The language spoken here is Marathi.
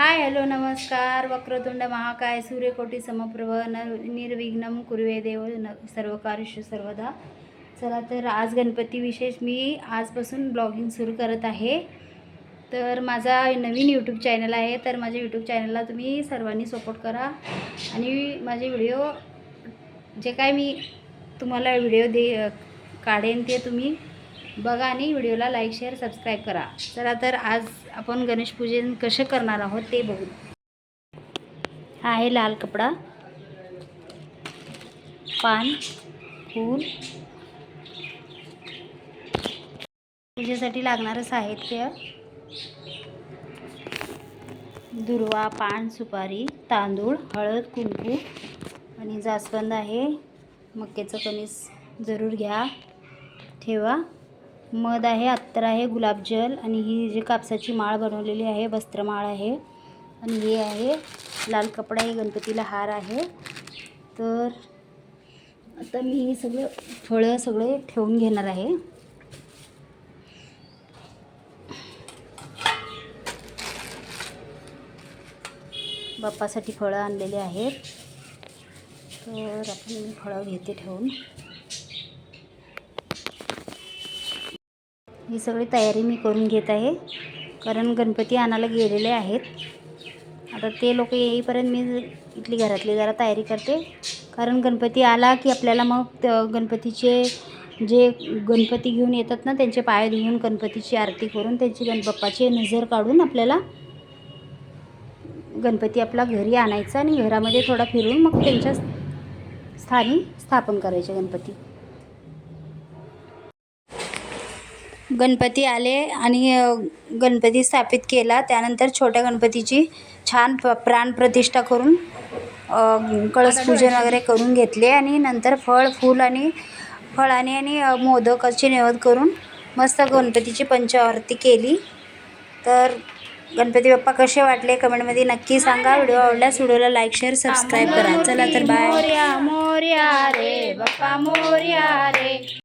हाय हॅलो नमस्कार. वक्रतुंड महाकाय सूर्यकोटी समप्रभ न निर्विघ्नम कुर्वे देव न सर्व कार्य सर्वदा. चला तर आज गणपती विशेष मी आजपासून ब्लॉगिंग सुरू करत आहे. तर माझा नवीन यूट्यूब चॅनल आहे. तर माझ्या यूट्यूब चॅनलला तुम्ही सर्वांनी सपोर्ट करा. आणि माझे व्हिडिओ जे काय मी तुम्हाला व्हिडिओ दे काढेन ते तुम्ही बघा आणि व्हिडिओला लाईक शेअर सबस्क्राईब करा. चला तर आज आपण गणेश पूजन कसं करणार आहोत ते बघू. हा आहे लाल कपडा. पान फूल. पूजेसाठी लागणारं साहित्य. दुर्वा पान सुपारी तांदूळ हळद कुंकू आणि जास्वंद आहे. मक्याचं कणीस जरूर घ्या. ठेवा. मध आहे अत्तर आहे गुलाबजल आणि ही जी कापसाची माळ बनवलेली आहे वस्त्रमाळ आहे आणि हे आहे. लाल कपडा हे गणपतीला हार आहे. तर आता मी हे सगळं फळं सगळे ठेवून घेणार आहे. बाप्पासाठी फळं आणलेली आहेत. तर आपण फळं घेते ठेवून. ही सगळी तयारी मी करून घेत आहे. कारण गणपती आणायला गेलेले आहेत. आता ते लोक येईपर्यंत मी इथली घरातली जरा तयारी करते. कारण गणपती आला की आपल्याला मग त- गणपतीचे जे गणपती घेऊन येतात ना त्यांचे पाय धुवून गणपतीची आरती करून त्यांची गणपप्पाची नजर काढून आपल्याला गणपती आपला घरी आणायचा आणि घरामध्ये थोडा फिरून मग त्यांच्या स्थानी स्थापन करायचे गणपती. गणपती आले आणि गणपती स्थापित केला. त्यानंतर छोट्या गणपतीची छान प प्राणप्रतिष्ठा करून कळसपूजन वगैरे करून घेतले आणि नंतर फळ फूल आणि फळाने आणि मोदकाचे नैवेद्य करून मस्त गणपतीची पंचाआरती केली. तर गणपती बाप्पा कसे वाटले कमेंटमध्ये नक्की सांगा. व्हिडिओ आवडल्यास व्हिडिओला लाईक शेअर सबस्क्राईब करा. चला तर बाय. मोर्या मोर्या रे बाप्पा मोर्या रे.